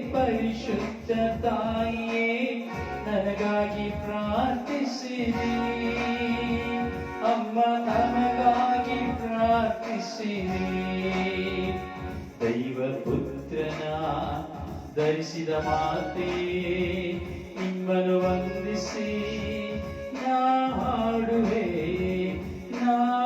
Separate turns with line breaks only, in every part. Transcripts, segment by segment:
ಪರಿಶುದ್ಧ ತಾಯಿಯೇ ನನಗಾಗಿ ಪ್ರಾರ್ಥಿಸಿರಿ ಅಮ್ಮ ನಮಗಾಗಿ ಪ್ರಾರ್ಥಿಸಿರಿ ದೈವ ಪುತ್ರನ ಧರಿಸಿದ ಮಾತೆ ನಿಮ್ಮನ್ನು ವಂದಿಸಿ. ನಾ ಹಾಡುವೆ, ನಾ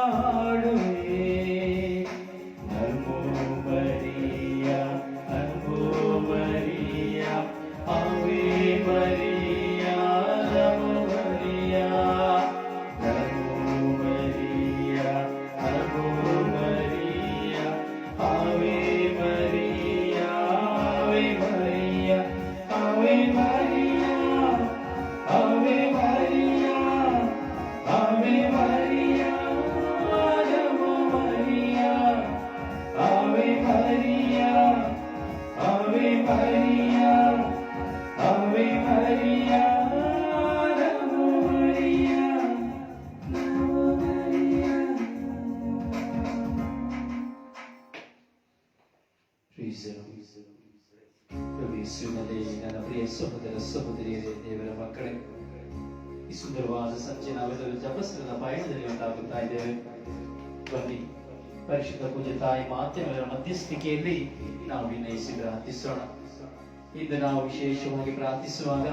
ಪ್ರಾರ್ಥಿಸೋಣ. ಇಂದು ನಾವು ವಿಶೇಷವಾಗಿ ಪ್ರಾರ್ಥಿಸುವಾಗ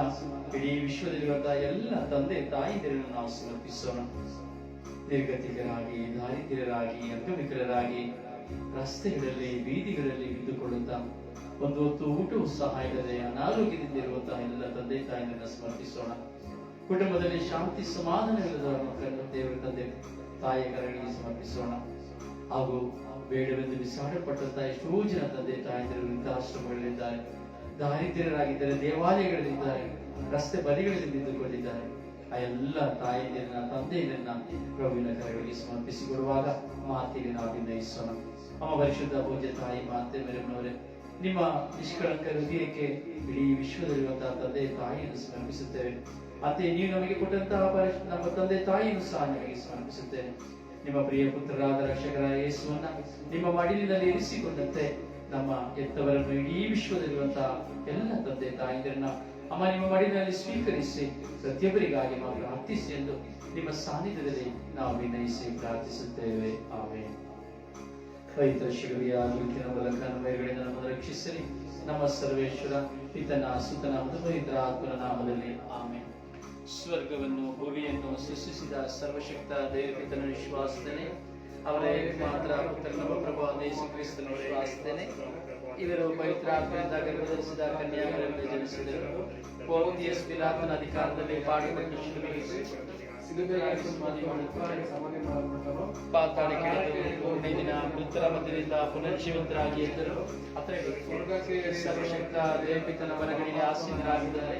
ಇಡೀ ವಿಶ್ವದಲ್ಲಿರುವಂತಹ ಎಲ್ಲ ತಂದೆ ತಾಯಿದಿರನ್ನು ನಾವು ಸಮರ್ಪಿಸೋಣ. ನಿರ್ಗತಿಕರಾಗಿ, ದಾರಿದ್ರ್ಯರಾಗಿ ಅಂಗವಿಕಲರಾಗಿ ರಸ್ತೆಗಳಲ್ಲಿ, ಬೀದಿಗಳಲ್ಲಿ ಬಿದ್ದುಕೊಳ್ಳುತ್ತ ಒಂದು ಹೊತ್ತು ಊಟವೂ ಸಹ ಇಲ್ಲದೆ ಅನಾರೋಗ್ಯದಿಂದ ಇರುವಂತಹ ಎಲ್ಲ ತಂದೆ ತಾಯಿಯನ್ನ ಸಮರ್ಪಿಸೋಣ. ಕುಟುಂಬದಲ್ಲಿ ಶಾಂತಿ ಸಮಾಧಾನವಿಲ್ಲದ ಮಕ್ಕಳನ್ನು ದೇವರ ತಂದೆ ತಾಯಿಯ ಕರಗಳಿಗೆ ಸಮರ್ಪಿಸೋಣ. ಹಾಗೂ ಬೇಡವೆಂದು ವಿಸಾರಪಟ್ಟಂತಹ ಎಷ್ಟೋ ಜನ ತಂದೆ ತಾಯಂದಿರು ವೃದ್ಧಾಶ್ರಮಗಳಲ್ಲಿದ್ದಾರೆ ದಾರಿದ್ರ್ಯರಾಗಿದ್ದರೆ, ದೇವಾಲಯಗಳಲ್ಲಿದ್ದಾರೆ, ರಸ್ತೆ ಬದಿಗಳಲ್ಲಿ ನಿಂತುಕೊಂಡಿದ್ದಾರೆ. ಆ ಎಲ್ಲ ತಾಯಿಯರನ್ನ ತಂದೆಯನ್ನ ಪ್ರಭುವಿನ ಕರೆಗಳಿಗೆ ಸಮರ್ಪಿಸಿಕೊಡುವಾಗ ಮಾತಿಗೆ ನಾವು ವಿನಯಿಸೋಣ. ಅಮ್ಮ ಪರಿಶುದ್ಧ ಪೂಜ್ಯ ತಾಯಿ ಮಾತೆ ಮೇರಮ್ಮನವರೇ ನಿಮ್ಮ ನಿಷ್ಕಳಂಕ ಹೃದಯಕ್ಕೆ ಇಡೀ ವಿಶ್ವದಲ್ಲಿರುವಂತಹ ತಂದೆ ತಾಯಿಯನ್ನು ಸಮರ್ಪಿಸುತ್ತೇವೆ. ಅಂತೆಯೇ ನೀವು ನಮಗೆ ಕೊಟ್ಟಂತಹ ನಮ್ಮ ತಂದೆ ತಾಯಿಯನ್ನು ಸಹ ನಿಮಗೆ ಸಮರ್ಪಿಸುತ್ತೇನೆ ನಿಮ್ಮ ಪ್ರಿಯ ಪುತ್ರರಾದ ರಕ್ಷಕರ ಯೇಸುವನ್ನ ನಿಮ್ಮ ಮಡಿಲಿನಲ್ಲಿ ಇರಿಸಿಕೊಂಡಂತೆ ನಮ್ಮ ಎತ್ತವರನ್ನು ಇಡೀ ವಿಶ್ವದಲ್ಲಿರುವಂತಹ ಎಲ್ಲ ತಂದೆ ತಾಯಿಯರನ್ನ ಅಮ್ಮ, ನಿಮ್ಮ ಮಡಿಲಿನಲ್ಲಿ ಸ್ವೀಕರಿಸಿ ಪ್ರತಿಯೊಬ್ಬರಿಗಾಗಿ ನಾವು ಪ್ರಾರ್ಥಿಸಿ ಎಂದು ನಿಮ್ಮ ಸಾನ್ನಿಧ್ಯದಲ್ಲಿ ನಾವು ವಿನಯಿಸಿ ಪ್ರಾರ್ಥಿಸುತ್ತೇವೆ. ಆಮೇಲೆ ಪವಿತ್ರ ಶಿಲುಬೆಯ ಗುರುತಿನ ಮೂಲಕ ನಮ್ಮ ಮೇಲ್ಗಡೆಯಿಂದ ನಮ್ಮನ್ನು ರಕ್ಷಿಸಲಿ. ನಮ್ಮ ಸರ್ವೇಶ್ವರ, ಪಿತನ, ಸುತನ ಪವಿತ್ರ ಆತ್ಮನ ನಾಮದಲ್ಲಿ ಆಮೇಲೆ ಸ್ವರ್ಗವನ್ನು ಭೂಮಿಯನ್ನು ಸೃಷ್ಟಿಸಿದ ಸರ್ವಶಕ್ತ ದೇವಪಿತನ ವಿಶ್ವಾಸದೇನೆ ಅವರೇ ಮಾತ್ರ ನಮ್ಮ ಪ್ರಭು ಯೇಸು ಕ್ರಿಸ್ತನ ವಿಶ್ವಾಸದ್ದೇನೆ ಇವರು ಪವಿತ್ರ ಗರ್ಭಧರಿಸಿದ ಜನಿಸಿದರು. ಪೋತಿಯಸ್ ಪಿಲಾತನ ಅಧಿಕಾರದಲ್ಲಿ ಪಾಡುಪಟ್ಟು ಇಳಿದು ಮೂರನೇ ದಿನ ಮೃತರ ಮಧ್ಯದಿಂದ ಪುನರ್ಜೀವಂತರಾಗಿ ಎದ್ದರು.
ಅತ್ರ
ಸರ್ವಶಕ್ತ ದೇವಪಿತನ ಬಲಗಡೆಗೆ ಆಸೀನರಾಗಿದ್ದಾರೆ.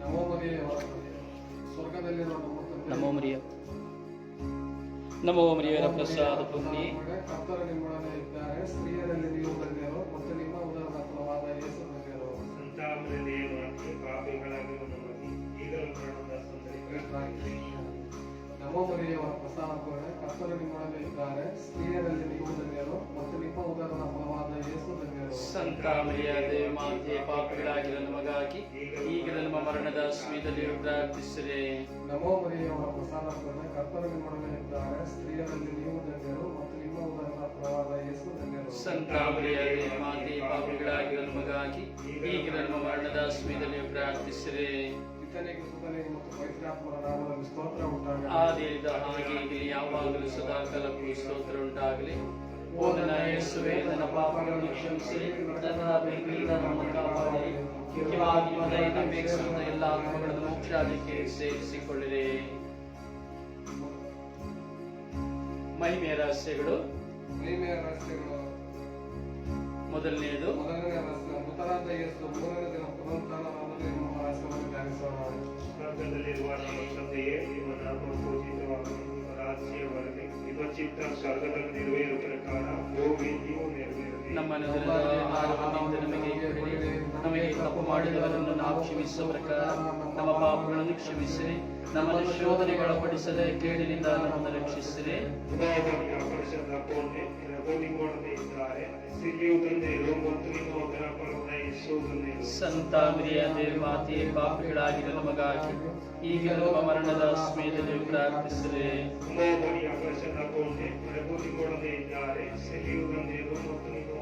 ನಮೋ ಮರಿಯೇ
ನಮೋ ಮರಿಯ ನಮೋ ಮರಿಯವರ ಪ್ರಸಾದ ಪುಣ್ಯ.
ಕರ್ತರು ನಿಮ್ಮೊಡನೆ ಇದ್ದಾರೆ. ಸ್ತ್ರೀಯರಲ್ಲಿ ನೀವು ಧನ್ಯರು ಮತ್ತು ನಿಮ್ಮ ಉದಾಹರಣ ಯೇಸು
ಈಗಲೂ ಮರಣದ ಸಂದರ್ಭ
ನಮೋ ಮರಿಯವರ ಪ್ರಸಾದ ಕರ್ತರು ನಿಮ್ಮೊಡನೆ ಇದ್ದಾರೆ. ಸ್ತ್ರೀಯರಲ್ಲಿ ನೀವು ಧನ್ಯರು ಮತ್ತು ನಿಮ್ಮ ಉದರದ ಫಲವಾದ ಯೇಸು ಧನ್ಯರು
ಸಂತ ಮರಿಯ ದೇವಮಾತೆ ಪಾಪಗಳಾಗಿರ ನಮಗಾಗಿ ಈಗ ನಮ್ಮ ಮರಣದ ಸಮಯದಲ್ಲಿ ಪ್ರಾರ್ಥಿಸಿರಿ
ನಮೋ ಮರಿಯವರ ಪ್ರಸಾದ ಕರ್ತರು ನಿಮ್ಮೊಡನೆ ಇದ್ದಾರೆ. ಸ್ತ್ರೀಯರಲ್ಲಿ ನೀವು ಧನ್ಯರು ಮತ್ತು ನಿಮ್ಮ ಉದರದ ಫಲವಾದ ಯೇಸು ಧನ್ಯರು
ಸಂತ ಮರಿಯ ದೇವಮಾತೆ ಪಾಪಗಳಾಗಿರ ನಮಗಾಗಿ ಈಗ ನಮ್ಮ ಮರಣದ ಸಮಯದಲ್ಲಿ ಪ್ರಾರ್ಥಿಸಿರಿ
ಇತನಿಗೆ ಸುತನಿಗೆ ಮತ್ತು ಪವಿತ್ರಾತ್ಮರ ನಾಮದಲ್ಲಿ ಸ್ತೋತ್ರ ಉಂಟಾಗಲಿ.
ಆದಿಯಿಂದ ಹಾಗೆ ಯಾವಾಗಲೂ ಸದಾಕಾಲಕ್ಕೂ ಸ್ತೋತ್ರ ಉಂಟಾಗಲಿ. ಓ ನನ್ನ ಯೇಸುವೆ ನನ್ನ ಪಾಪಗಳನ್ನು ಕ್ಷಮಿಸಿ ನನ್ನ ಬೆಂಕಿಯಿಂದ ನಮ್ಮ ಕಾಪಾಡಿ. ಮುಖ್ಯವಾಗಿ ಮನೆಯಿಂದ ಬೇಕಿಸುವಂತ ಎಲ್ಲ ಆತ್ಮಗಳನ್ನು ಮೋಕ್ಷಾದಿಕ್ಕೆ ಸೇರಿಸಿಕೊಳ್ಳಿರಿ. ಮಹಿಮೆಯ ರಹಸ್ಯಗಳು.
ಮಹಿಮೆಯ ರಹಸ್ಯಗಳು.
ಮೊದಲನೆಯದು.
ಮೊದಲನೇ ರಹಸ್ಯ ಮೃತರಾದ ಯೇಸು ಮೂರನೇ ದಿನ ಎಂಬ ರಹಸ್ಯವನ್ನು ಧ್ಯಾನಿಸೋಣ
ಸ್ವರ್ಗದಲ್ಲಿರುವ ನಮ್ಮ ತಂದೆಯೇ ನಿಮ್ಮ ನಾಮ ಪೂಜಿತವಾಗಲಿ ನಿಮ್ಮ ರಾಜ್ಯ ಬರಲಿ ನಿಮ್ಮ ಚಿತ್ತ ಸ್ವರ್ಗದಲ್ಲಿ ನೆರವೇರುವ ಪ್ರಕಾರ ಭೂಮಿಯಲ್ಲಿಯೂ ನೆರವೇರಲಿ
ನಮ್ಮ ನೆಲದ ಆಹಾರವನ್ನು ನಮಗೆ ಕೊಡಿರಿ ನಮಗೆ ತಪ್ಪು ಮಾಡಿದವರನ್ನು ನಾವು ಕ್ಷಮಿಸುವ ಪ್ರಕಾರ ನಮ್ಮ ಪಾಪಗಳನ್ನು ಕ್ಷಮಿಸಿರಿ. ನಮ್ಮನ್ನು ಶೋಧನೆಗೊಳಪಡಿಸದೆ ಕೇಳಿನಿಂದ ನಮ್ಮನ್ನು ರಕ್ಷಿಸಿರಿ. ಸಂತಾಮ್ರಿಯ ದೇವಮಾತೆ ಪಾಪಿಗಳಾಗಿರೋ ನಮಗಾಗಿ ಈಗ ಲೋಕ ಮರಣದ ಸಮಯದಲ್ಲಿ ಪ್ರಾರ್ಥಿಸಿರಿ.
ಪ್ರಭು ನಿಮ್ಮೊಡನೆ ಇದ್ದಾರೆ. ಸಿರಿಯು ತಂದೆಯರು ಮತ್ತು ನಿಮ್ಮ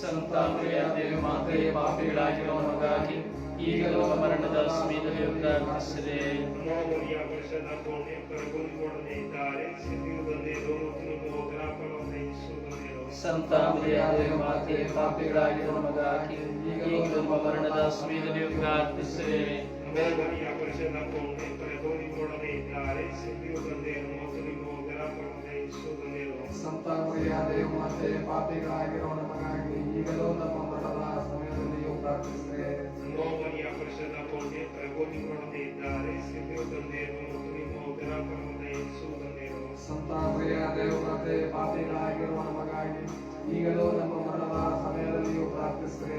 ತಂದೆಯರು
ಸಂತ ಮಾತೆಯ ಪಾಪಿಗಳಾಗಿರೋ ನಮಗಾಗಿ ಈಗ ನಮ್ಮ ಮರಣದ ಸಮಯದಲ್ಲಿ ಪ್ರಾರ್ಥಿಸಿರಿ
ಮೋಮರಿಯ ವರ್ಷದ ಕೋಣೆ ಪ್ರಭು ನಿಮ್ಮೊಡನೆ ಇದ್ದಾರೆ ಸಿರಿಯು ತಂದೆಯರು ಮತ್ತು ನಿಮ್ಮ ಮಗನ ಫಲದ ಯೇಸು ತಂದೆಯರು
ಸಂತ ಮಿರಿಯ ದೇವಮಾತೆ ಪಾಪಿಗಳಾಗಿರೋ ನಮಗಾಗಿ ಈಗ ನಮ್ಮ ಮರಣದ ಸಮಯದಲ್ಲಿ ಪ್ರಾರ್ಥಿಸಿರಿ
ಮೋಮರಿಯ ವರ್ಷದ ಕೋಣೆ ಪ್ರಭು ನಿಮ್ಮೊಡನೆ ಇದ್ದಾರೆ ಸಿರಿಯು ತಂದೆಯರು ಮತ್ತು ನಿಮ್ಮ ಮಗನ ಫಲದ ಯೇಸು ತಂದೆಯರು
ಸಂತ ಮರಿಯ ದೇವಮಾತೆ ಪಾಪಿಗಳಾಗಿರೋ ಈಗಲೂ ನಮ್ಮ ಮರಣದ ಸಮಯದಲ್ಲಿಯೂ ಪ್ರಾರ್ಥಿಸಿದೆ
ಮೋಮರಿಯ ವರ್ಷದ ಕೋಣೆ ಪ್ರಭು ನಿಮ್ಮೊಡನೆ ಇದ್ದಾರೆ. ಸಿರಿಯು ತಂದೆಯರು ಮತ್ತು ನಿಮ್ಮ ಫಲದ ಯೇಸು ತಂದೆಯರು
ಸಂತ ಮರಿಯ ಪಾಪಿಗಳಾಗಿರುವ ನಮಗಾಗಿ ಈಗಲೂ ನಮ್ಮ ಮರಣದ ಸಮಯದಲ್ಲಿಯೂ ಪ್ರಾರ್ಥಿಸಿದೆ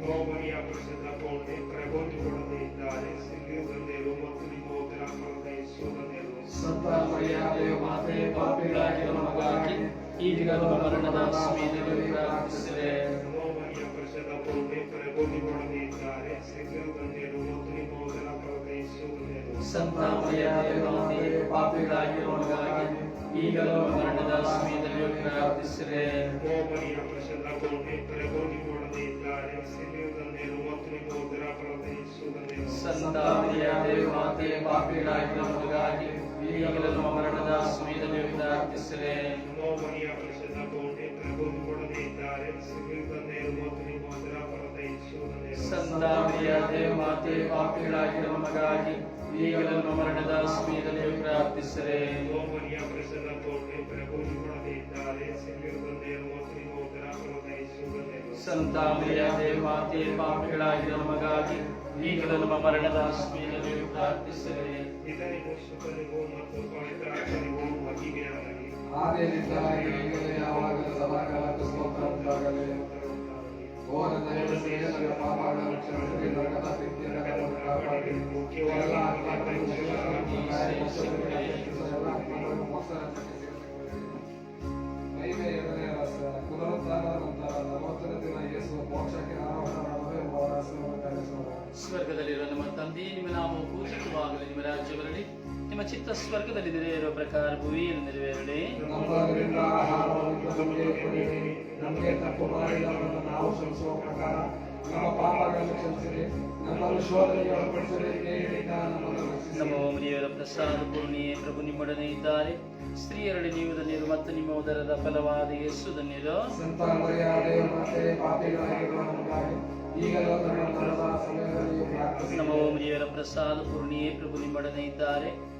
ಮೋಮರಿಯ ವರ್ಷದ ಕೋಣೆ ಪ್ರಭು ನಿಮ್ಮೊಡನೆ ಇದ್ದಾರೆ. ಸಿರಿಯು ತಂದೆಯರು ಮತ್ತು ನಿಮ್ಮ ಫಲದ ಯೇಸು ತಂದೆಯರು
ಸಂತ ಮರಿಯ ದೇವಮಾತೆ ಪಾಪಿಗಳಾಗಿರುವ ನಮಗಾಗಿ
ಈಗ ನಮ್ಮ ಮರಣದ ಸಮಯದಲ್ಲಿ ಪ್ರಾರ್ಥಿಸಿರಿ
ಮೋಮರಿಯ ವರ್ಷದ ಕೋಣೆ ಪ್ರಭು ನಿಮ್ಮೊಡನೆ ಇದ್ದಾರೆ ಸಿರಿಯು ತಂದೆಯರು ಮತ್ತು ನಿಮ್ಮ ಮಗನ ಫಲದ ಯೇಸು ತಂದೆಯರು
ಸಂತ ಮರಿಯ ದೇವಮಾತೆ ಪಾಪಿಗಳಾಗಿರೋ ನಮಗಾಗಿ ಈಗಲೂ ಮರಣದ ಸಮಯದಲ್ಲಿ
ವರ್ಷದ ಕೋಣೆ ಪ್ರಭು ನಿಮ್ಮೊಡನೆ ಇದ್ದಾರೆ ಸಿರಿಯು
ಮರಿಯ ದೇವಮಾತೆ ಪಾಪಿಗಳಾಗಿರೋ ನಮಗಾಗಿ ಈಗಲೂ ಮರಣದ ಸಮಯದಲ್ಲಿ ಪ್ರಾರ್ಥಿಸರೆ.
ಮೋಮರಿಯ ಪ್ರಸನ್ನ ತೋಟೆ ಪ್ರಭು ನಿಮ್ಮೊಡನೆ ಇದ್ದಾರೆ ಸಿರಿಯು ತಂದೆಯರು ಮತ್ತು ನಿಮ್ಮ ಮಗನ ಫಲದ ಯೇಸು ತಂದೆಯರು
ಸಂತ ಮರಿಯ ದೇವಮಾತೆ ಪಾಪಿಗಳಾಗಿರೋ ನಮಗಾಗಿ ಈಗಲೂ ನಮ್ಮ ಮರಣದ ಸಮಯದಲ್ಲಿ ಪ್ರಾರ್ಥಿಸರೆ.
ಇದನಿಗೂ ಸುಖನಿಗೂ ಮತ್ತು ಪವಿತ್ರಾತ್ಮನಿಗೂ ಮಹಿಮೆಯಾಗಲಿ
ಯಾವಾಗಲೂ ಸ್ವರ್ಗದಲ್ಲಿರುವ ನಮ್ಮ ತಂದೆಯೇ ನಿಮ್ಮ ನಾಮವು ಪೂಜಿತವಾಗಲಿ. ನಿಮ್ಮ ರಾಜ್ಯ ಬರಲಿ ನಿಮ್ಮ
ಚಿತ್ತ ಸ್ವರ್ಗದಲ್ಲಿ
ನಮಗೆ ತಪ್ಪು ನಾವು ಪ್ರಕಾರ ನಮ್ಮ ಪಾಪಗಳನ್ನು ಕ್ಷಮಿಸಿರಿ ನಮ್ಮನ್ನು ಶೋಧನೆಗೆ ಒಳಪಡಿಸಿರಿ.
ನಮ್ಮ ಪ್ರಸಾದ ಪೂರ್ಣಿಯೇ ಪ್ರಭು ನಿಮ್ಮೊಡನೆ ಇದ್ದಾರೆ. ಸ್ತ್ರೀಯರಡಿ ನೀವು ಧನ್ಯರು ಮತ್ತು ನಿಮ್ಮ ಉದರದ ಫಲವಾದ ಯೇಸು ಧನ್ಯರು.
ಸಂತ ಮರ್ಯಾದೆ ಮತ್ತೆ ಪಾಪಿಗಳಾಗಿರುವ ನಮಗಾಗಿ ಈಗಲೂ ನಮ್ಮ ಮರಣದ ಸಮಯದಲ್ಲಿ ಪ್ರಾರ್ಥಿಸಿ
ನಮ್ಮ ಪ್ರಸಾದ ಪೂರ್ಣಿಯೇ ಪ್ರಭು ನಿಮ್ಮೊಡನೆ ಇದ್ದಾರೆ.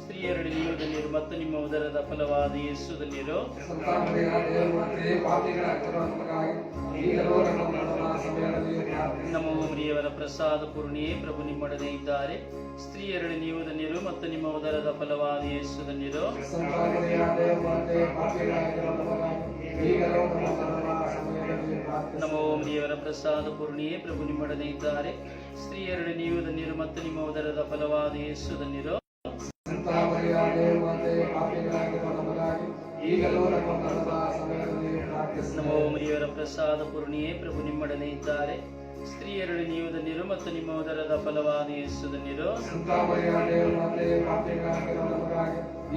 ಸ್ತ್ರೀಯರಡಿ ನೀವು ಧನ್ಯರು ಮತ್ತು ನಿಮ್ಮ ಉದರದ ಫಲವಾದ ಯೇಸು ಧನ್ಯರು
ಸಂತ ಮರ್ಯಾದೆ ಮತ್ತೆ ಪಾಪಿಗಳಾಗಿರುವ ನಮಗಾಗಿ ಈಗಲೂ ನಮ್ಮ
ಮರಿಯವರ ಪ್ರಸಾದ ಪೂರ್ಣಿಯೇ ಪ್ರಭು ನಿಮ್ಮೊಡನೆ ಇದ್ದಾರೆ. ಸ್ತ್ರೀಯರಡಿ ನೀವು ನೀರು ಮತ್ತು ನಿಮ್ಮ ಉದರದ ಫಲವಾದ ಯೇಸು ಧನ್ಯರು
ಸಂತ ಮರ್ಯಾದೆ ಮತ್ತೆ ಪಾಪಿಗಳಾಗಿರುವ ನಮಗಾಗಿ ಈಗಲೂ ನಮ್ಮ
ಮರಿಯವರ ಪ್ರಸಾದ ಪೂರ್ಣಿಯೇ ಪ್ರಭು ನಿಮ್ಮೊಡನೆ ಇದ್ದಾರೆ. ಸ್ತ್ರೀಯರಡಿ ನೀವು ಧನ್ಯರು ಮತ್ತು ನಿಮ್ಮ ಉದರದ ಫಲವಾದ ಯೇಸು
ಸಂತ ಪಾಪಿಗಳಾಗಿ ನಮಗಾಗಿ ಈಗಲೂ ನಮ್ಮ ಮರಣದ ಸಮಯದಲ್ಲಿ
ಮರಿಯವರ ಪ್ರಸಾದ ಪೂರ್ಣಿಯೇ ಪ್ರಭು ನಿಮ್ಮೊಡನೆ ಇದ್ದಾರೆ. ಸ್ತ್ರೀಯರಲ್ಲಿ ನೀವು ಧನ್ಯರು ಮತ್ತು ನಿಮ್ಮ ಉದರದ ಫಲವಾದ ಯೇಸು ಧನ್ಯರು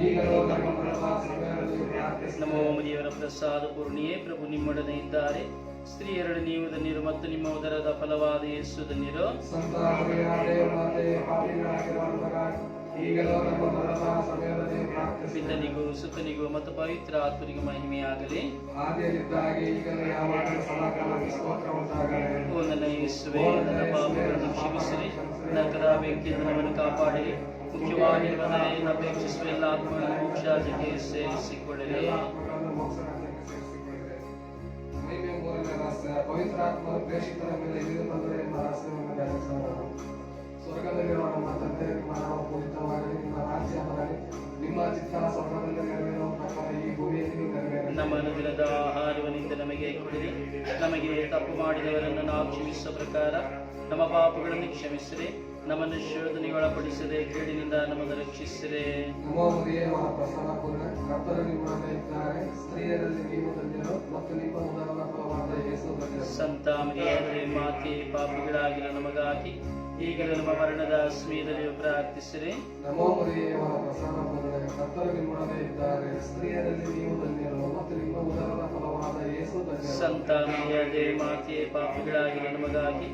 ಈಗಲೂ ನಮ್ಮ ಮರಣದ ಸಮಯದಲ್ಲಿ ಪ್ರಾರ್ಥಿಸಿ.
ನಮ್ಮ ಮರಿಯವರ ಪ್ರಸಾದ ಪೂರ್ಣಿಯೇ ಪ್ರಭು ನಿಮ್ಮೊಡನೆ ಇದ್ದಾರೆ. ಸ್ತ್ರೀಯರಲ್ಲಿ ನೀವು ಧನ್ಯರು ಮತ್ತು ನಿಮ್ಮ ಉದರದ ಫಲವಾದ ಯೇಸು ಧನ್ಯರು
ಈಗಲೂ ನಮ್ಮ ಸಮಯದಲ್ಲಿ
ಪಿತನಿಗೂ ಸುತನಿಗೂ ಮತ್ತು ಪವಿತ್ರ ಆತ್ಮನಿಗೂ ಮಹಿಮೆಯಾಗಲಿ.
ಆದಿಯಲ್ಲಿದ್ದಾಗೆ ಈಗಲೂ ಯಾವಾಗಲೂ ಸದಾಕಾಲ ಸ್ತೋತ್ರ ಉಂಟಾಗಲಿ.
ಓ ನನ್ನ ಯೇಸುವೆ ನನ್ನ ಪಾಪಗಳನ್ನು ಕ್ಷಮಿಸಿರಿ. ನರಕದ ಬೆಂಕಿಯಿಂದ ನಮ್ಮನ್ನು ಕಾಪಾಡಿರಿ. ಮುಖ್ಯವಾಗಿ ಅಪೇಕ್ಷಿಸುವ ಎಲ್ಲ ಸೇರಿಸಿಕೊಳ್ಳಲಿ
ಪವಿತ್ರ ಆತ್ಮ ಪ್ರೇಷಿತರ ಮೇಲೆ ಇಳಿದು ಬಂದರೆ ಎಂಬ ರಹಸ್ಯವನ್ನು ಧ್ಯಾನಿಸೋಣ. ಸ್ವರ್ಗದಲ್ಲಿರುವ ನಮ್ಮ ತಂದೆ ನಾಮ ಪೂಜಿತವಾಗಲಿ ನಿಮ್ಮ ರಾಜ್ಯ ಬರಲಿ ನಿಮ್ಮ ಚಿತ್ತ ಸ್ವರ್ಗದಲ್ಲಿ ನೆರವೇರುವ ಪ್ರಕಾರ ಈ ಭೂಮಿಯಲ್ಲಿ ನೆರವೇರಲಿ.
ನಮ್ಮ ಅನುದಿನದ ಆಹಾರವನ್ನಿಂದ ನಮಗೆ ಕೊಡಿರಿ. ನಮಗೆ ತಪ್ಪು ಮಾಡಿದವರನ್ನು ನಾವು ಕ್ಷಮಿಸುವ ಪ್ರಕಾರ ನಮ್ಮ ಪಾಪಗಳನ್ನು ಕ್ಷಮಿಸಿರಿ. ನಮ್ಮನ್ನು ಶೋಧನೆಗೆ ಒಳಪಡಿಸದೆ ಕೇಡಿನಿಂದ ನಮ್ಮನ್ನು ರಕ್ಷಿಸಿರಿ.
ನೀವು
ಸಂತ ಮಾತೆ ಪಾಪಗಳಾಗಿರೋ ನಮಗಾಗಿ ಈಗಲೂ ನಮ್ಮ ಮರಣದ ಸಮಯದಲ್ಲಿ ಪ್ರಾರ್ಥಿಸಿರಿ
ನಮೋ ಮರಿಯೇ ಮಹಾ ಪ್ರಸನ್ನ ಪೂರ್ಣ ಕರ್ತರು ನಿಮ್ಮೊಡನೆ ಇದ್ದಾರೆ. ಸ್ತ್ರೀಯರಲ್ಲಿ ನೀವು ಧನ್ಯರು. ಮತ್ತು ನಿಮ್ಮ ಉದರದ ಫಲವಾದ ಯೇಸು ಧನ್ಯರು.
ಸಂತ ಮರಿಯಾದೆ ಮಾತೆ ಪಾಪಿಗಳಾಗಿರೋ ನಮಗಾಗಿ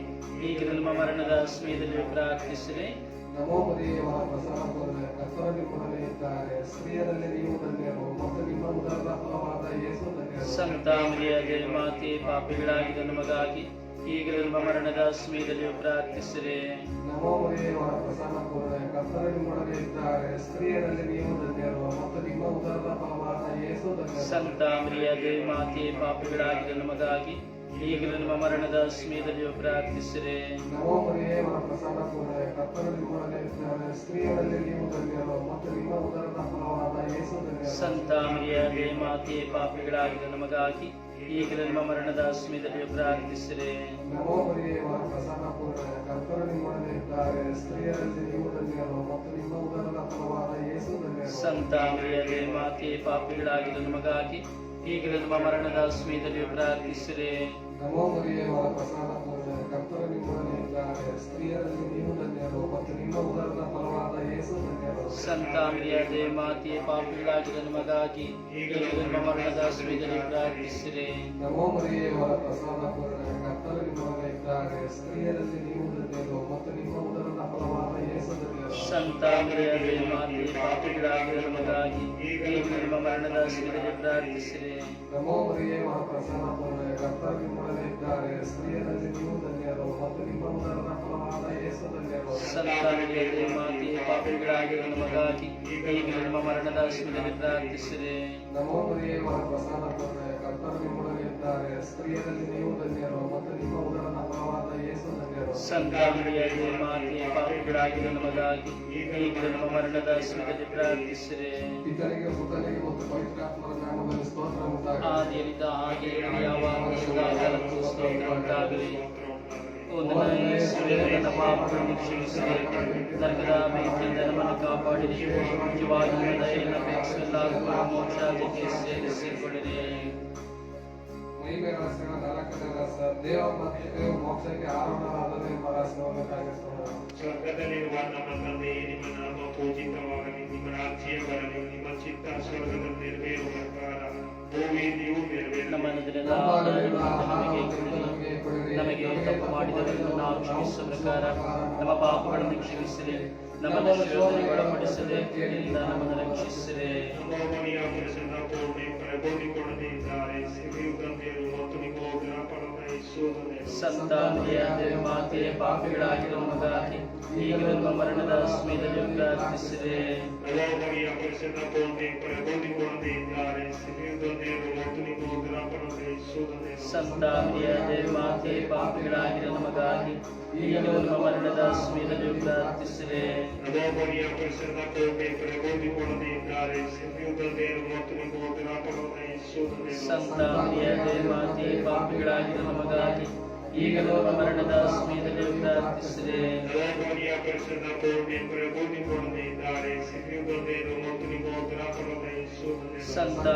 ಈಗ ನಮ್ಮ ಮರಣದ ಸಮಯದಲ್ಲಿ ಪ್ರಾರ್ಥಿಸಿರಿ
ನಮೋ ಮರಿಯೇ ಮಹಾ ಪ್ರಸನ್ನ ಪೂರ್ಣ ಕರ್ತರು ನಿಮ್ಮೊಡನೆ ಇದ್ದಾರೆ. ಸ್ತ್ರೀಯರಲ್ಲಿ ನೀವು ಧನ್ಯರು. ಮತ್ತು ನಿಮ್ಮ ಉದರದ ಫಲವಾದ ಯೇಸು ಧನ್ಯರು.
ಸಂತ ಮರಿಯಾದೆ ಮಾತೆ ಪಾಪಿಗಳಾಗಿರೋ ನಮಗಾಗಿ ಈಗಲೂ ನಮ್ಮ ಮರಣದ ಸಮಯದಲ್ಲಿ ಪ್ರಾರ್ಥಿಸಿರಿ. ಸಂತ ಮರಿಯಾದೆ ಮಾತೆ ಪಾಪಿಗಳಾಗಿ ನಮಗಾಗಿ ಈಗಲೂ ನಮ್ಮ ಮರಣದ ಸಮಯದಲ್ಲಿ ಪ್ರಾರ್ಥಿಸಿರಿ. ಸಂತ ಮರಿಯಾದೆ ಮಾತೆ ಪಾಪಿಗಳಾಗಿ ನಮಗಾಗಿ ಈಗಲೂ ನಮ್ಮ ಮರಣದ ಸಮಯದಲ್ಲಿ ಪ್ರಾರ್ಥಿಸಿರಿ
ನಮೋ ಮರಿಯೇ ಪ್ರಸನ್ನಪೂರ್ಣ ಪ್ರಸನ್ನ ಪೂರ್ಣ ಕರ್ತರು ನಿಮ್ಮೊಡನೆ ಇದ್ದಾರೆ. ಸ್ತ್ರೀಯರಲ್ಲಿ ನೀವು ಧನ್ಯರು ಮತ್ತು ನಿಮ್ಮ ಉದರದ ಫಲವಾದ ಯೇಸು ಧನ್ಯರು.
ಸಂತ ಮರಿಯಾದೆ ಮಾತೆ ಪಾಪಿಗಳಾಗಿದ್ದು ನಮಗಾಗಿ ಈಗಲೂ ನಮ್ಮ ಮರಣದ ಸಮಯದಲ್ಲಿ ಪ್ರಾರ್ಥಿಸಿರಿ.
ನಮೋ ಮರಿಯೇ ಪ್ರಸಾದ ಕರ್ತರು ನಿಮ್ಮೊಡನೆ ಇದ್ದಾರೆ. ಸ್ತ್ರೀಯರಲ್ಲಿ ನೀವು ಧನ್ಯರು ಮತ್ತು ನಿಮ್ಮ ಉದರದ ಫಲವಾದ ಯೇಸು ಧನ್ಯರು.
ಸಂತ ಮರಿಯಾದೆ ಮಾತೆ ಪಾಪಿಗಳಾಗಿರೋ ನಮಗಾಗಿ ಈಗಲೂ ನಮ್ಮ ಮರಣದ ಸಮಯದಲ್ಲಿ ಪ್ರಾರ್ಥಿಸಿರಿ.
ನಮೋ ಮರಿಯೇ ಪ್ರಸಾದ ಕರ್ತರು ನಿಮ್ಮೊಡನೆ ಇದ್ದಾರೆ. ಸ್ತ್ರೀಯರಲ್ಲಿ ನೀವು ಧನ್ಯರು ಮತ್ತು ನಿಮ್ಮ ಧನ್ಯರು
ಸಂತ ಮರಿಯದೇ ಮಾತೆ ಪಾಪಿಗಳಾಗಿರುವ ನಮಗಾಗಿ ಈಗ ನಮ್ಮ ಮರಣದ ಪ್ರಾರ್ಥಿಸಿರಿ.
ನಮೋ ಮರಿಯೇ ಪೂರ್ಣ ಕರ್ತವ್ಯ ಸ್ತ್ರೀಯರಲ್ಲಿ ನೀವು ಧನ್ಯರು. ಮತ್ತು ನಿಮ್ಮ ಉದರದ ಫಲವಾದ ಯೇಸು ಧನ್ಯರು.
ಸಂತ ಮರಿಯದೇ ಮಾತೆ ಪಾಪಿಗಳಾಗಿರುವ ನಮಗಾಗಿ ಈಗ ನಮ್ಮ ಮರಣದ ಸಮಯದಲ್ಲಿ ಪ್ರಾರ್ಥಿಸಿರಿ.
ನಮೋ ಮರಿಯೇ ಮಹಾಪ್ರಸನ್ನ ಪೂರ್ಣ ಕರ್ತವ್ಯ ನಿಮ್ಮೊಡನೆ ಇದ್ದಾರೆ. ಸ್ತ್ರೀಯರಲ್ಲಿ ನೀವು ಧನ್ಯರು. ಮತ್ತು ನಿಮ್ಮ ಉದರದ ಫಲವಾದ ಯೇಸು ಧನ್ಯರು.
ಸಂತ ಮರಿಯದೇ ಮಾತೆ ಪಾಪಿಗಳಾಗಿರುವ ನಮಗಾಗಿ ಈಗ ನಮ್ಮ ಮರಣದ ಸಮಯದಲ್ಲಿ ಪ್ರಾರ್ಥಿಸಿರಿ
ಪಿತನಿಗೆ ಸುತನಿಗೆ ಮತ್ತು ಪವಿತ್ರಾತ್ಮರ ನಾಮದಲ್ಲಿ ಸ್ತೋತ್ರ ಉಂಟಾಗಲಿ
ಆದಿಯಲ್ಲಿದ್ದ ಹಾಗೆ ಯಾವಾಗ ಸದಾಕಾಲಕ್ಕೂ ಸ್ತೋತ್ರ ಉಂಟಾಗಲಿ ಓ ನನ್ನ ಯೇಸುವೇ, ನನ್ನ ಪಾಪಗಳನ್ನು ಕ್ಷಮಿಸಿರಿ ನರಕದ ಬೆಂಕಿಯಿಂದ ನಮ್ಮನ್ನು ಕಾಪಾಡಿರಿ ನಿಜವಾಗಿ ನಿಮ್ಮ ದಯೆಯನ್ನು ಅಪೇಕ್ಷಿಸಲಾಗುವ ಮೋಕ್ಷಾದಿಗೆ ಸೇರಿಸಿಕೊಳ್ಳಿರಿ
ನಾಲ್ಕನೇ ದೇವ ಮತ್ತು ದೇವ ಮೋಕ್ಷಕ್ಕೆ
ಸ್ವರ್ಗದಲ್ಲಿರುವ ನಮ್ಮ ನಿಮ್ಮ ನಾಮ ಪೂಜಿತವಾಗಲಿ ನಿಮ್ಮ ರಾಜ್ಯ ಬರಲಿ ನಿಮ್ಮ ಚಿತ್ತ ಸ್ವರ್ಗದಲ್ಲಿ ನೆರವೇರುವ ಪ್ರಕಾರ ನೆರವೇರಲಿ.
ನಮ್ಮ ದಿನದ ನಮಗೆ. ತಪ್ಪು ಮಾಡಿದವರನ್ನು ನಾವು ಕ್ಷಮಿಸುವ ಪ್ರಕಾರ ನಮ್ಮ ಪಾಪಗಳನ್ನು ಕ್ಷಮಿಸಿದೆ ನಮ್ಮನ್ನು ಶೋಧನೆಗೆ ಒಳಪಡಿಸದೆ ಕೀಳಿನಿಂದ ನಮ್ಮನ್ನು ರಕ್ಷಿಸಿರಿ
ಮರಿಯ ಪ್ರಸನ್ನ ಪೂರ್ಣೆ ಪ್ರಬೋಧಿಕೊಡದೆ ಇದ್ದಾರೆ. ಯೇಸುವನ್ನೇ
ಸಂತ ಮರಿಯಾದೆ ಮಾತೆ ಪಾಪಿಗಳಾಗಿರುವ ನಮಗಾಗಿ ಈಗ ನಮ್ಮ ಮರಣದ ಸಮಯದಲ್ಲಿ ಪ್ರಾರ್ಥಿಸಿರಿ
ಮರಿಯ ಪ್ರಸನ್ನ ಪೂರ್ಣೆ ಪ್ರಬೋಧಿಕೊಡದೆ ಉದರ ಫಲದ ಯೇಸುವನ್ನೇ
ಸಂತ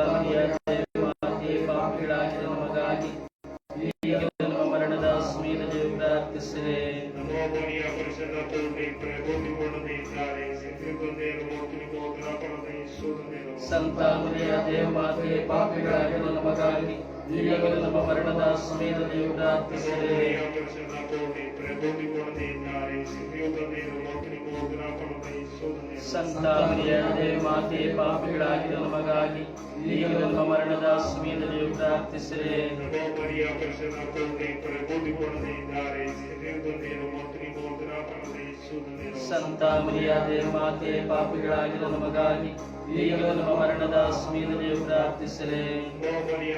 ಪಾಪಿಗಳಾಗಿರುವ ನಮಗಾಗಿ ಈಗ ನಮ್ಮ ಮರಣದ ಸಮಯದಲ್ಲಿ
ಯೇಸುವನ್ನೇ
ಸಂತ ಮರಿಯಾದೆ ಮಾತೆ ಪಾಪಿಗಳಾಗಿರುವ ನಮಗಾಗಿ ಈಗ ನಮ್ಮ ಮರಣದ ಸಮಯದಲ್ಲಿ
ಯೇಸುವನ್ನೇ
ಸಂತ ಮಾತೆ ಪಾಪಿಗಳಾಗಿರುವ ನಮಗಾಗಿ ಈಗ ನಮ್ಮ ಮರಣದ ಸಮಯದಲ್ಲಿ ಪ್ರಾರ್ಥಿಸಿರಿ
ನಮೋ ಮರಿಯ ಪ್ರಸನ್ನ
ಸಂತ ಪಾಪಿಗಳಾಗಿರ
ಮರಿಯ
ಸಂತ ಮಾತೆ ಪಾಪಿಗಳಾಗಿರ ನಮಗಾಗಿ ಈಗ ನಮ್ಮ ಮರಣದ ಸಮಯದಲ್ಲಿ ಪ್ರಾರ್ಥಿಸಿರಿ
ನಮೋ ಮರಿಯ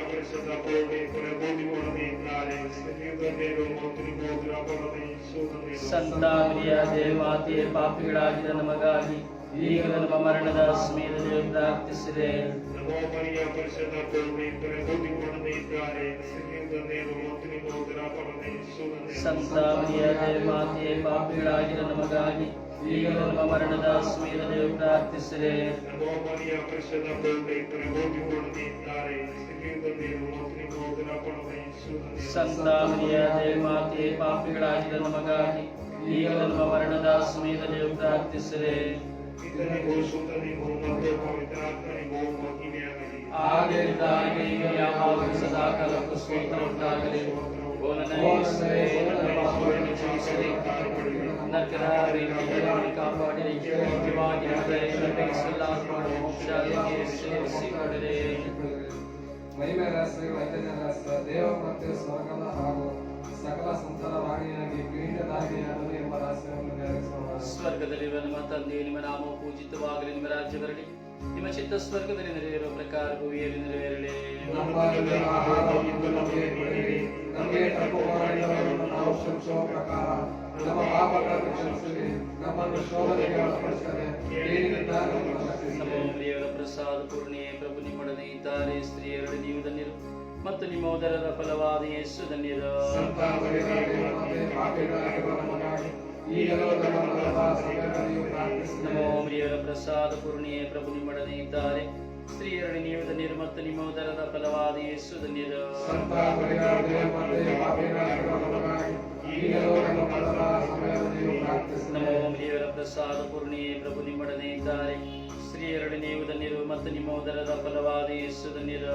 ಸಂತ ಮರಿಯಾದೆ ಮಾತೆ ಪಾಪಿಗಳಾಗಿರುವ ನಮಗಾಗಿ ಈಗ ನಮ್ಮ ಮರಣದ ಸಮಯದಲ್ಲಿ ಪ್ರಾರ್ಥಿಸಿರಿ
ನಮೋ ಮರಿಯ ಇದ್ದಾರೆ ಸಿದ್ಧಗೊಂಡೆಯರು ಮತ್ತು ನಿಮ್ಮ ಉದರ ಫಲದ ಯೇಸುವನ್ನೇ
ಸಂತ ಮರಿಯಾದೆ ಮಾತೆ ಪಾಪಿಗಳಾಗಿರುವ ನಮಗಾಗಿ ಈಗ ನಮ್ಮ ಮರಣದ ಸಮಯದಲ್ಲಿ ಪ್ರಾರ್ಥಿಸಿರಿ.
ನಮೋ ಮರಿಯ ಪರಿಶುದ್ಧ ಪೂರ್ಣೆ ಪ್ರಬೋಧಿಕೊಡದೆ ಇದ್ದಾರೆ. ಸಿರಿಯುಗಂಧೆಯರು ಮತ್ತು ನಿಮ್ಮ ಉದರ ಫಲದ ಯೇಸುವನ್ನೇ
ಸಂತ ಮಾತೆ ಪಾಪಿಗಳಾಗಿರುವ ನಮಗಾಗಿ ಈಗ ನಮ್ಮ ಮರಣದ ಸಮಯದಲ್ಲಿ
ಪೂರ್ಣೆ ಪ್ರಬೋಧಿಕೊಡದೆ ಇದ್ದಾರೆ ಸಿರಿಯುಗಂಧೆಯರು ಮತ್ತು ಪವಿತ್ರಾತ್ಮನಿಗೂ ಮಹಿಮೆಯಾಗಲಿ
ಮಹಿಮೆ ರಹಸ್ಯಗಳು ಐದನೇ ರಹಸ್ಯ ದೇವ ಮತ್ತು ಸ್ವರ್ಗದ ಹಾಗೂ ಸಕಲ ಸಂತರ ರಾಣಿಯಾಗಿ ಕಿರೀಟಧಾರಿಯಾದನು ಎಂಬ ರಹಸ್ಯವನ್ನು ನೆರವೇರಿಸೋಣ
ಸ್ವರ್ಗದಲ್ಲಿರುವ ನಮ್ಮ ತಂದೆ ನಿಮ್ಮ ನಾಮ ಪೂಜಿತವಾಗಲಿ ನಿಮ್ಮ ರಾಜ್ಯ ಬರಲಿ ನಿಮ್ಮ ಚಿತ್ತ ಸ್ವರ್ಗದಲ್ಲಿ ನೆರವೇರುವ ಪ್ರಕಾರ ಭೂಮಿಯಲ್ಲಿ ನೆರವೇರಲಿ
ನಮಗೆ ನಾವು ಕ್ಷಮಿಸುವ ಪ್ರಕಾರ ನಮ್ಮ ಪಾಪಗಳನ್ನು ಕ್ಷಮಿಸಿರಿ. ನಮ್ಮನ್ನು ಶೋಧನೆಗೆ ಒಳಪಡಿಸದೆ
ದೇವರ ಪ್ರಸಾದ ಪೂರ್ಣಿಯೇ ಪ್ರಭು ನಿಮ್ಮೊಡನೆ ಇದ್ದಾರೆ ಸ್ತ್ರೀಯರೊಡನೆ ನೀವು ಧನ್ಯರು. ಮತ್ತು ನಿಮ್ಮ ಉದರದ ಫಲವಾದ ಯೇಸು ಧನ್ಯರು. ನಮೋ ಪ್ರಿಯರ ಪ್ರಸಾದ ಪೂರ್ಣಿಯೇ ಪ್ರಭು ನಿಮ್ಮೊಡನೆ ಇದ್ದಾರೆ. ಸ್ತ್ರೀಯರೊಡನೆ ನೀವು ಧನ್ಯರು ನಿಮ್ಮ ಉದರದ ಫಲವಾದ ಯೇಸು ಧನ್ಯರು ನಮೋ ಪ್ರಿಯರ ಪ್ರಸಾದ ಪೂರ್ಣಿಯೇ ಪ್ರಭು ನಿಮ್ಮೊಡನೆ ಇದ್ದಾರೆ. ಸ್ತ್ರೀಯರೊಡನೆ ನೀವು ಧನ್ಯರು ಮತ್ತು ನಿಮ್ಮ ಉದರದ ಫಲವಾದ ಯೇಸು ಧನ್ಯರು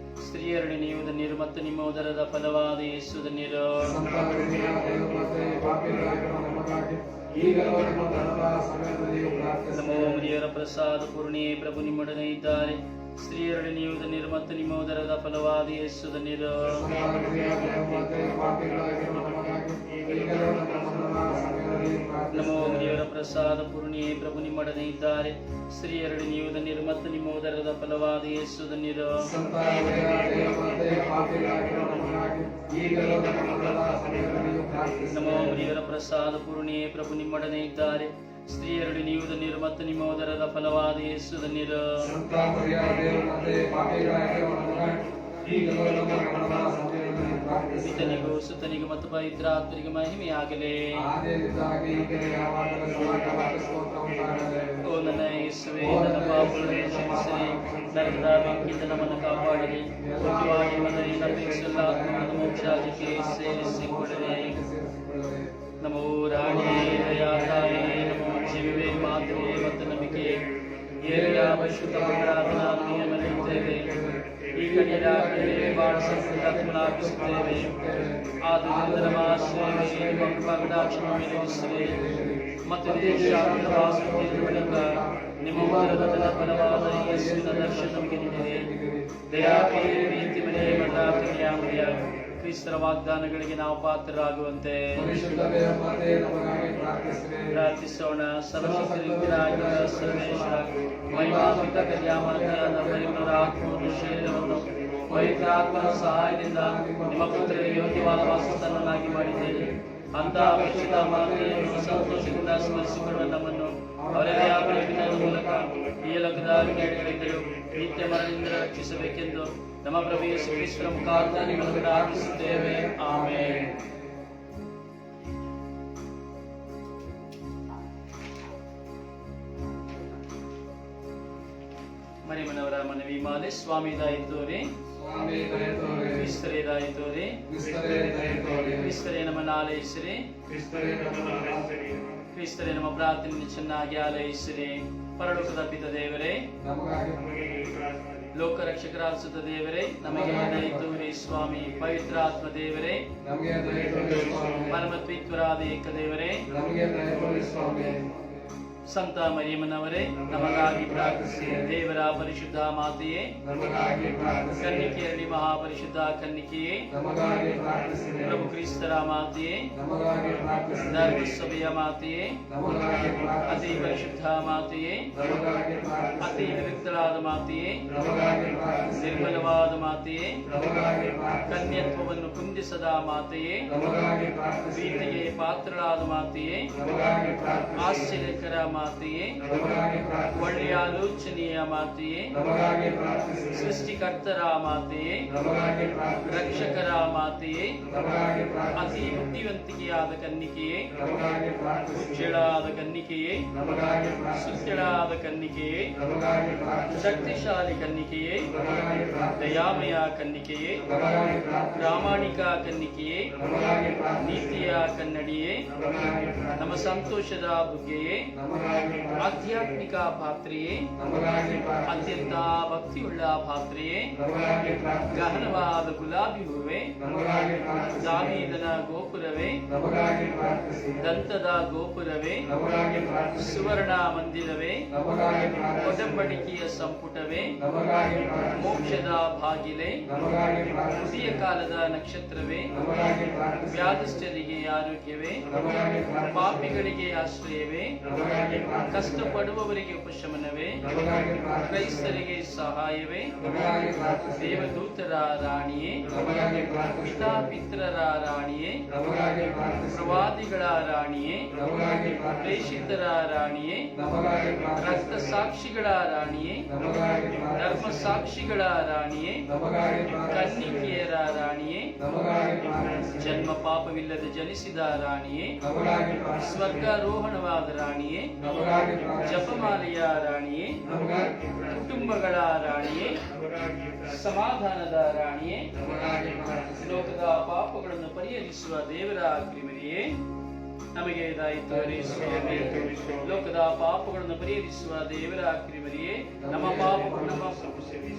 ಸ್ತ್ರೀಯರೊಡನೆ ನೀವು ಧನ್ಯರು ಮತ್ತು ನಿಮ್ಮ ಉದರದ ಫಲವಾದ ಯೇಸು ಧನ್ಯರು ನಮೋ. ಪ್ರಸಾದ ಪೂರ್ಣಿಯೇ ಪ್ರಭು ನಿಮ್ಮೊಡನೆ ಇದ್ದಾರೆ ಶ್ರೀ ನೀವು ಧನ್ಯರು ಮತ್ತು ನಿಮ್ಮ ಉದರದ ಫಲವಾದ ಯೇಸು ಧನ್ಯರು ನಮೋ
ಪ್ರಾರ್ಥಿಸುತ್ತೇವೆ.
ಪ್ರಸಾದ ಪೂರ್ಣಿಯೇ ಪ್ರಭು ನಿಮ್ಮೊಡನೆ ಇದ್ದಾರೆ. ಸ್ತ್ರೀಯರಡು ನೀವು ಧನ್ಯರು ಮತ್ತು ನಿಮ್ಮ ಉದರದ ಫಲವಾದ ಯೇಸು ಧನ್ಯರು
ನಮ್ಮ.
ಮರಿಯರ ಪ್ರಸಾದ ಪೂರ್ಣಿಯೇ ಪ್ರಭು ನಿಮ್ಮೊಡನೆ ಇದ್ದಾರೆ. ಸ್ತ್ರೀಯರಡು ನೀವು ಧನ್ಯರು ಮತ್ತು ನಿಮ್ಮ ಉದರದ ಫಲವಾದ ಯೇಸು ಧನ್ಯರು
ಸಂತಾನಗಳಿಗಾಗಿ ಮತ್ತೆ ಪಾಪಿಗಳಾಗಿರುವ ನಮಗಾಗಿ ಈಗಲೂ ನಮ್ಮ ಸದಾ ಸಮಯದಲ್ಲಿ ಪ್ರಾರ್ಥಿಸುತ್ತೇವೆ.
ಪಿತನಿಗೂ ಸುತನಿಗೂ ಮತ್ತು ಪವಿತ್ರಾತ್ಮರಿಗೆ ಮಹಿಮೆಯಾಗಲಿ
ಆದಿಯಾಗಿ ಈಗಲೂ ಯಾವಾಗಲೂ ಸದಾಕಾಲ ಸ್ತೋತ್ರ ಉಂಟಾಗಲಿ.
ಓ ನನ್ನ ಯೇಸುವೆ ನನ್ನ ಪಾಪಗಳನ್ನು ಕ್ಷಮಿಸಿರಿ ನರಕದ ಬೆಂಕಿಯಿಂದ ನಮ್ಮನ್ನು ಕಾಪಾಡಿರಿ ಮುಖ್ಯವಾಗಿ ನಮ್ಮನ್ನು ನಂಬಿಕೆಸುಳ್ಳ ಆತ್ಮವನ್ನು ಮೋಕ್ಷಾದಿಗೆ ಸೇರಿಸಿಕೊಳ್ಳಿರಿ
ಸೇರಿಸಿಕೊಳ್ಳಲಿ.
ನಮೋ ರಾಣಿಯೇ ದಯಾತಾಯೇ ನಮೋ ಜೀವವೇ ಮಾತೃಯೇ ಮತ್ತು ನಂಬಿಕೆ ಏರಿಯ ಪರಿಶುದ್ಧ ಪ್ರಾರ್ಥನಾತ್ಮೀಯ ಮರೆಯುತ್ತೇವೆ ಈ ಕಡೆಯ ಕಡೆಗೆ ಬಾಳ ಸಂಪೂರ್ಣಾತ್ಮನಾಗಿಸುತ್ತೇವೆ ಆದ್ದರಿಂದ ನಮ್ಮ ಆಶ್ರಯವೇ ನಿಮ್ಮ ಕೃಪಾಕಟಾಕ್ಷಣ ಮೇಲೆ ಇರಿಸಿರಿ. ಕ್ರಿಸ್ತರ ವಾಗ್ದಾನಗಳಿಗೆ ನಾವು ಪಾತ್ರರಾಗುವಂತೆ. ಪ್ರಾರ್ಥಿಸೋಣ ಸರ್ವೇಶ್ವರ ಮಹಿಮಾನ್ವಿತ ಕಲ್ಯಾಣದ ಪರಿಮಳ ಆತ್ಮವನ್ನು ಶರೀರವನ್ನು ಪವಿತ್ರಾತ್ಮನ ಸಹಾಯದಿಂದ ನಿಮ್ಮ ಪುತ್ರರಿಗೆ ಯೋಗ್ಯವಾದ ವಾಸಸ್ಥಾನನ್ನಾಗಿ ಮಾಡಿದ್ದೇನೆ ಅಂತಹ ಅಪೇಕ್ಷಿತ ಮಾತೆಯನ್ನು ಸಂತೋಷದಿಂದ ಸ್ಮರಿಸಿಕೊಳ್ಳುವ ನಮ್ಮನ್ನು ಅವರದೇ ಆಗಲಿ ಮೂಲಕ ಈ ಲೋಕದ ಕೇಡುಗಳಿದ್ದರು ನಿತ್ಯ ಮರಣದಿಂದ ರಕ್ಷಿಸಬೇಕೆಂದು ನಮ್ಮ ಪ್ರಭು ಯೇಸು ಕ್ರಿಸ್ತರ ಮುಖಾಂತರ ನಿಮ್ಮನ್ನು ಪ್ರಾರ್ಥಿಸುತ್ತೇವೆ ಆಮೇಲೆ ಮರಿಮನವರ ಮನವಿ ಮಾಲೆ ಸ್ವಾಮಿ ದಾಯಿತೋರೆ
ಸ್ವಾಮಿ ದಯೆ ತೋರಿ.
ಕ್ರಿಸ್ತರೇ ದಾಯಿತೋರೆ
ಕ್ರಿಸ್ತರೇ ದಯೆ ತೋರಿ.
ಕ್ರಿಸ್ತರೇ ನಮ್ಮನ್ನು ಆಲೈಸಿರಿ
ಕ್ರಿಸ್ತರೇ ನಮ್ಮನ್ನು ಆಲೈಸಿರಿ.
ಕ್ರಿಸ್ತರೇ ನಮ್ಮ ಪ್ರಾರ್ಥನೆ ಚೆನ್ನಾಗಿ ಆಲೈಸಿರಿ ಪರಲೋಕದ ಪಿತ ದೇವರೇ
ನಮಗಾಗಿ
ನಮಗೆ
ಲೋಕ ರಕ್ಷಕರಾದ ಸುತ ದೇವರೇ ನಮಗೆ ಹೇ ಸ್ವಾಮಿ ಪವಿತ್ರಾತ್ಮ ದೇವರೇ. ಪರಮತ್ವಿತ್ವರಾದ ಏಕ ದೇವರೇ ಸಂತ ಮರಿಯಮ್ಮನವರೇ ನಮಗಾಗಿ ಪ್ರಾರ್ಥಿಸಿ ದೇವರ ಪರಿಶುದ್ಧ ಮಾತೆಯೇ
ನಮಗಾಗಿ ಪ್ರಾರ್ಥಿಸಿರಿ.
ಕನ್ನಿಕೆಯರಳಿ ಮಹಾಪರಿಶುದ್ಧ ಕನ್ನಿಕೆಯೇ
ನಮಗಾಗಿ ಪ್ರಾರ್ಥಿಸಿರಿ.
ಪ್ರಭು ಕ್ರಿಸ್ತರ ಮಾತೆಯೇ
ನಮಗಾಗಿ ಪ್ರಾರ್ಥಿಸಿರಿ.
ಧರ್ಮಸಭೆಯ ಮಾತೆಯೇ
ನಮಗಾಗಿ
ಅತಿ
ಪ್ರಾರ್ಥಿಸಿರಿ.
ಪರಿಶುದ್ಧ ಮಾತೆಯೇ
ನಮಗಾಗಿ
ಅತಿ
ಪ್ರಾರ್ಥಿಸಿರಿ.
ವಿರಕ್ತಳಾದ ಮಾತೆಯೇ
ನಮಗಾಗಿ ಪ್ರಾರ್ಥಿಸಿರಿ.
ನಿರ್ಮಲವಾದ ಮಾತೆಯೇ
ನಮಗಾಗಿ ಪ್ರಾರ್ಥಿಸಿರಿ.
ಕನ್ಯತ್ವವನ್ನು ಕುಂದಿಸದ ಮಾತೆಯೇ
ನಮಗಾಗಿ ಪ್ರಾರ್ಥಿಸಿರಿ.
ಪ್ರೀತಿಗೆ ಪಾತ್ರಳಾದ ಮಾತೆಯೇ
ನಮಗಾಗಿ ಪ್ರಾರ್ಥಿಸಿರಿ.
ಮಾತೆಯೇ. ಒಳ್ಳೆಯ ಆಲೋಚನೆಯ ಮಾತೆಯೇ. ಸೃಷ್ಟಿಕರ್ತರ ಮಾತೆಯೇ. ರಕ್ಷಕರ ಮಾತೆಯೇ ಅತಿ. ಬುದ್ಧಿವಂತಿಕೆಯಾದ ಕನ್ನಿಕೆಯೇ. ಉಜ್ಜಳಾದ ಕನ್ನಿಕೆಯೇ ಸುತ್ತಳಾದ ಕನ್ನಿಕೆಯೇ. ಶಕ್ತಿಶಾಲಿ ಕನ್ನಿಕೆಯೇ. ದಯಾಮಯ ಕನ್ನಿಕೆಯೇ. ಪ್ರಾಮಾಣಿಕ ಕನ್ನಿಕೆಯೇ. ನೀತಿಯ ಕನ್ನಡಿಯೇ. ನಮ್ಮ ಸಂತೋಷದ ಬುಗ್ಗೆಯೇ. ಆಧ್ಯಾತ್ಮಿಕ ಪಾತ್ರೆಯೇ. ಅತ್ಯಂತ ಭಕ್ತಿಯುಳ್ಳ ಪಾತ್ರೆಯೇ. ಗಹನವಾದ ಗುಲಾಬಿ ಹೂವೆ ದಾವಿದನ ಗೋಪುರವೇ. ದಂತದ ಗೋಪುರವೇ. ಸುವರ್ಣ ಮಂದಿರವೇ. ಒಡಂಬಡಿಕೆಯ ಸಂಪುಟವೇ ಮೋಕ್ಷದ ಬಾಗಿಲೆ. ಉದಯ ಕಾಲದ ನಕ್ಷತ್ರವೇ. ವ್ಯಾಧಿಷ್ಠರಿಗೆ ಆರೋಗ್ಯವೇ ಪಾಪಿಗಳಿಗೆ ಆಶ್ರಯವೇ. ಕಷ್ಟಪಡುವವರಿಗೆ ಉಪಶಮನವೇ. ಕ್ರೈಸ್ತರಿಗೆ ಸಹಾಯವೇ ದೇವದೂತರ ರಾಣಿಯೇ. ಪಿತಾಪಿತ್ರರ ರಾಣಿಯೇ. ಪ್ರವಾದಿಗಳ ರಾಣಿಯೇ. ಪ್ರೇಷಿತರ ರಾಣಿಯೇ ರಕ್ತ ಸಾಕ್ಷಿಗಳ ರಾಣಿಯೇ ಧರ್ಮ ಸಾಕ್ಷಿಗಳ ರಾಣಿಯೇ. ಕನ್ನಿಕೆಯರ ರಾಣಿಯೇ ಜನ್ಮ ಪಾಪವಿಲ್ಲದೆ ಜನಿಸಿದ ರಾಣಿಯೇ. ಸ್ವರ್ಗಾರೋಹಣವಾದ ರಾಣಿಯೇ. ಜಪಮಾಲೆಯ ರಾಣಿಯೇ ಕುಟುಂಬಗಳ ರಾಣಿಯೇ ಸಮಾಧಾನದ ರಾಣಿಯೇ. ಲೋಕದ ಪಾಪಗಳನ್ನು ಪರಿಹರಿಸುವ ದೇವರ ಕ್ರಿಮಿರಿಯೇ ನಮಗೆ ಲೋಕದ ಪಾಪಗಳನ್ನು ಪರಿಹರಿಸುವ ದೇವರ ಕ್ರಿಮಿರಿಯೇ ನಮ್ಮ ಪಾಪ ನಮ್ಮ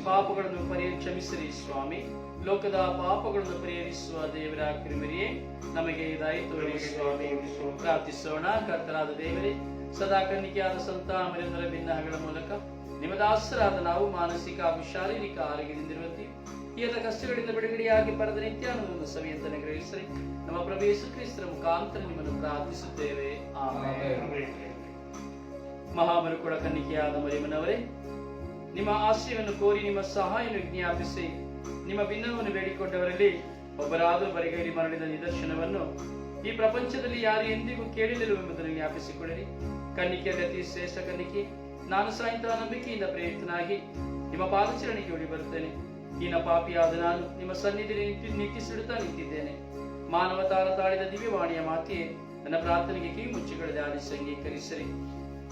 ಪಾಪಗಳನ್ನು ಪರಿಹ ಕ್ಷಮಿಸಿರಿ ಸ್ವಾಮಿ. ಲೋಕದ ಪಾಪಗಳನ್ನು ಪರಿಹರಿಸುವ ದೇವರ ಕ್ರಿಮಿರಿಯೇ ನಮಗೆ ಇದಾಯಿತು ಸ್ವಾಮಿ ಪ್ರಾರ್ಥಿಸೋಣ. ಕರ್ತನಾದ ದೇವರೇ ಸದಾ ಕನ್ನಿಕೆಯಾದ ಸಂತ ಅಮರೇಂದ್ರ ಭಿನ್ನಗಳ ಮೂಲಕ ನಿಮ್ಮ ದಾಸರಾದ ನಾವು ಮಾನಸಿಕ ಹಾಗೂ ಶಾರೀರಿಕ ಆರೋಗ್ಯದಿಂದಿರುವಂತೆ ಎಲ್ಲ ಕಷ್ಟಗಳಿಂದ ಬಿಡುಗಡೆಯಾಗಿ ಪರದ ನಿತ್ಯಾನಂದ ಸವಿಯಂತನ ಗ್ರಹಿಸಲಿ. ನಮ್ಮ ಪ್ರಭು ಯೇಸು ಕ್ರಿಸ್ತರ ಮುಖಾಂತರ ನಿಮ್ಮನ್ನು ಪ್ರಾರ್ಥಿಸುತ್ತೇವೆ. ಮಹಾಮರುಕುಳ ಕನ್ನಿಕೆಯಾದ ಮರಿಮನವರೇ ನಿಮ್ಮ ಆಶ್ರಯವನ್ನು ಕೋರಿ, ನಿಮ್ಮ ಸಹಾಯವನ್ನು ವಿಜ್ಞಾಪಿಸಿ, ನಿಮ್ಮ ಭಿನ್ನವನ್ನು ಬೇಡಿಕೊಂಡವರಲ್ಲಿ ಒಬ್ಬರಾದರೂ ಬರಿಗೈಲಿ ಮರಳಿದ ನಿದರ್ಶನವನ್ನು ಈ ಪ್ರಪಂಚದಲ್ಲಿ ಯಾರು ಎಂದಿಗೂ ಕೇಳಿಲ್ಲವೆಂಬುದನ್ನು ಜ್ಞಾಪಿಸಿಕೊಳ್ಳಿರಿ. ಕನ್ನಿಕೆಯಲ್ಲಿ ಗತಿ ಶ್ರೇಷ್ಠ ಕನ್ನಿಕೆ, ನಾನು ಇಂತಹ ನಂಬಿಕೆಯಿಂದ ಪ್ರೇರಿತನಾಗಿ ನಿಮ್ಮ ಪಾದಚರಣೆಗೆ ಓಡಿ ಬರುತ್ತೇನೆ. ಈನ ಪಾಪಿಯಾದ ನಾನು ನಿಮ್ಮ ಸನ್ನಿಧಿಯಲ್ಲಿ ನಿಂತು ನಿಟ್ಟಿಸಿಡುತ್ತಾ ನಿಂತಿದ್ದೇನೆ. ಮಾನವ ತಾರ ತಾಳಿದ ದಿವ್ಯವಾಣಿಯ ಮಾತೆಯೇ ನನ್ನ ಪ್ರಾರ್ಥನೆಗೆ ಕಿವಿ ಮುಚ್ಚಿಕೊಳ್ಳದೆ ಆಲಿಸಿ ಅಂಗೀಕರಿಸಿರಿ.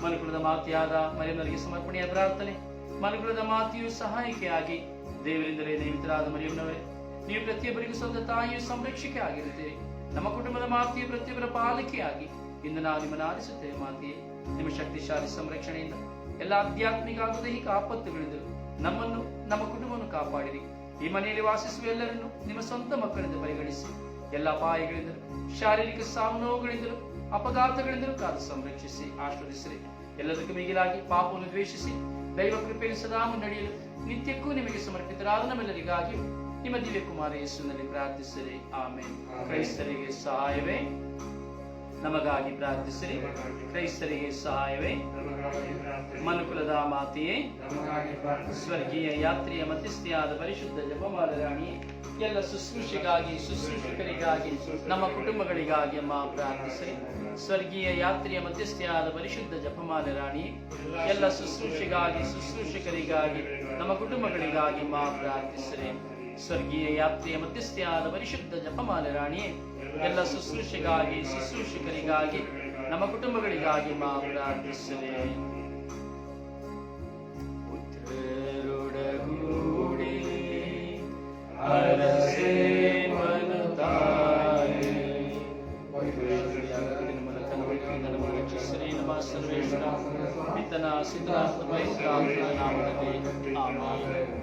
ಮನುಕುಲದ ಮಾತೆಯಾದ ಮರಿಯಮ್ಮನಿಗೆ ಸಮರ್ಪಣೆಯ ಪ್ರಾರ್ಥನೆ. ಮನುಕುಲದ ಮಾತೆಯು ಸಹಾಯಕಿಯಾಗಿ ದೇವರಿಂದಲೇ ನೇಮಿತರಾದ ಮರಿಯಮ್ಮನವರೇ, ನೀವು ಪ್ರತಿಯೊಬ್ಬರಿಗೂ ಸ್ವಂತ ತಾಯಿಯು ಸಂರಕ್ಷಕೆ ಆಗಿರುತ್ತೀರಿ. ನಮ್ಮ ಕುಟುಂಬದ ಮಾತೆಯ ಪ್ರತಿಯೊಬ್ಬರ ಪಾಲಕಿಯಾಗಿ ಇಂದು ನಾವು ನಿಮ್ಮನ್ನು ಆಲಿಸುತ್ತೇವೆ ಮಾತೆಯೇ ನಿಮ್ಮ ಶಕ್ತಿಶಾಲಿ ಸಂರಕ್ಷಣೆಯಿಂದ ಎಲ್ಲ ಆಧ್ಯಾತ್ಮಿಕ ಹಾಗೂ ದೈಹಿಕ ಆಪತ್ತುಗಳಿಂದಲೂ ನಮ್ಮನ್ನು, ನಮ್ಮ ಕುಟುಂಬವನ್ನು ಕಾಪಾಡಿರಿ. ಈ ಮನೆಯಲ್ಲಿ ವಾಸಿಸುವ ಎಲ್ಲರನ್ನು ನಿಮ್ಮ ಸ್ವಂತ ಮಕ್ಕಳಿಂದ ಪರಿಗಣಿಸಿ. ಎಲ್ಲ ಅಪಾಯಗಳಿಂದಲೂ, ಶಾರೀರಿಕ ಸಾವು ನೋವುಗಳಿಂದಲೂ ಅಪಘಾತಗಳಿಂದಲೂ ಕಾದು ಸಂರಕ್ಷಿಸಿ ಆಶ್ರದಿಸಿರಿ ಎಲ್ಲದಕ್ಕೂ ಮಿಗಿಲಾಗಿ ಪಾಪವನ್ನು ದ್ವೇಷಿಸಿ, ದೈವ ಕೃಪೆಯನ್ನು ಸದಾ ಮುನ್ನಡೆಯಲು ನಿತ್ಯಕ್ಕೂ ನಿಮಗೆ ಸಮರ್ಪಿತರಾದ ನಮ್ಮೆಲ್ಲರಿಗಾಗಿ ನಿಮ್ಮ ದಿವ್ಯ ಕುಮಾರ ಯೇಸುನಲ್ಲಿ ಪ್ರಾರ್ಥಿಸಿರಿ. ಆಮೇಲೆ ಕ್ರೈಸ್ತರಿಗೆ ಸಹಾಯವೇ? ನಮಗಾಗಿ ಪ್ರಾರ್ಥಿಸಿರಿ. ಕ್ರೈಸ್ತರಿಗೆ ಸಹಾಯವೇ? ಮನುಕುಲದ ಮಾತೆಯೇ. ಸ್ವರ್ಗೀಯ ಯಾತ್ರೆಯ ಮಧ್ಯಸ್ಥಿಯಾದ ಪರಿಶುದ್ಧ ಜಪಮಾಲ ರಾಣಿ ಎಲ್ಲ ಶುಶ್ರೂಷೆಗಾಗಿ ಶುಶ್ರೂಷಕರಿಗಾಗಿ ನಮ್ಮ ಕುಟುಂಬಗಳಿಗಾಗಿ ಅಮ್ಮ ಪ್ರಾರ್ಥಿಸಿರಿ. ಸ್ವರ್ಗೀಯ ಯಾತ್ರೆಯ ಮಧ್ಯಸ್ಥೆಯಾದ ಪರಿಶುದ್ಧ ಜಪಮಾಲ ರಾಣಿ ಎಲ್ಲ ಶುಶ್ರೂಷೆಗಾಗಿ ಶುಶ್ರೂಷಕರಿಗಾಗಿ ನಮ್ಮ ಕುಟುಂಬಗಳಿಗಾಗಿ ಮಾ ಪ್ರಾರ್ಥಿಸಿರಿ. ಸ್ವರ್ಗೀಯ ಯಾತ್ರೆಯ ಮಧ್ಯಸ್ಥೆಯಾದ ಪರಿಶುದ್ಧ ಜಪಮಾಲ ರಾಣಿ ಎಲ್ಲ ಶುಶ್ರೂಷೆಗಾಗಿ ಶುಶ್ರೂಷಕರಿಗಾಗಿ ನಮ್ಮ ಕುಟುಂಬಗಳಿಗಾಗಿ ಮಾ ಪ್ರಾರ್ಥಿಸಿದೆ ಪುತ್ರರೊಡಗೂಡಿ ಅರಸೇ ಮನತಾಯೇ ಮೂಲಕ ನಮ್ಮ ರಕ್ಷಿಸಿರಿ ನಮ್ಮ ಸರ್ವೇಶ್ವರ ಪಿತನ ಸಿದ್ಧಾರ್ಥ ಪವಿತ್ರಾತ್ಮನ ನಾಮದಲ್ಲಿ ಆಮೆನ್.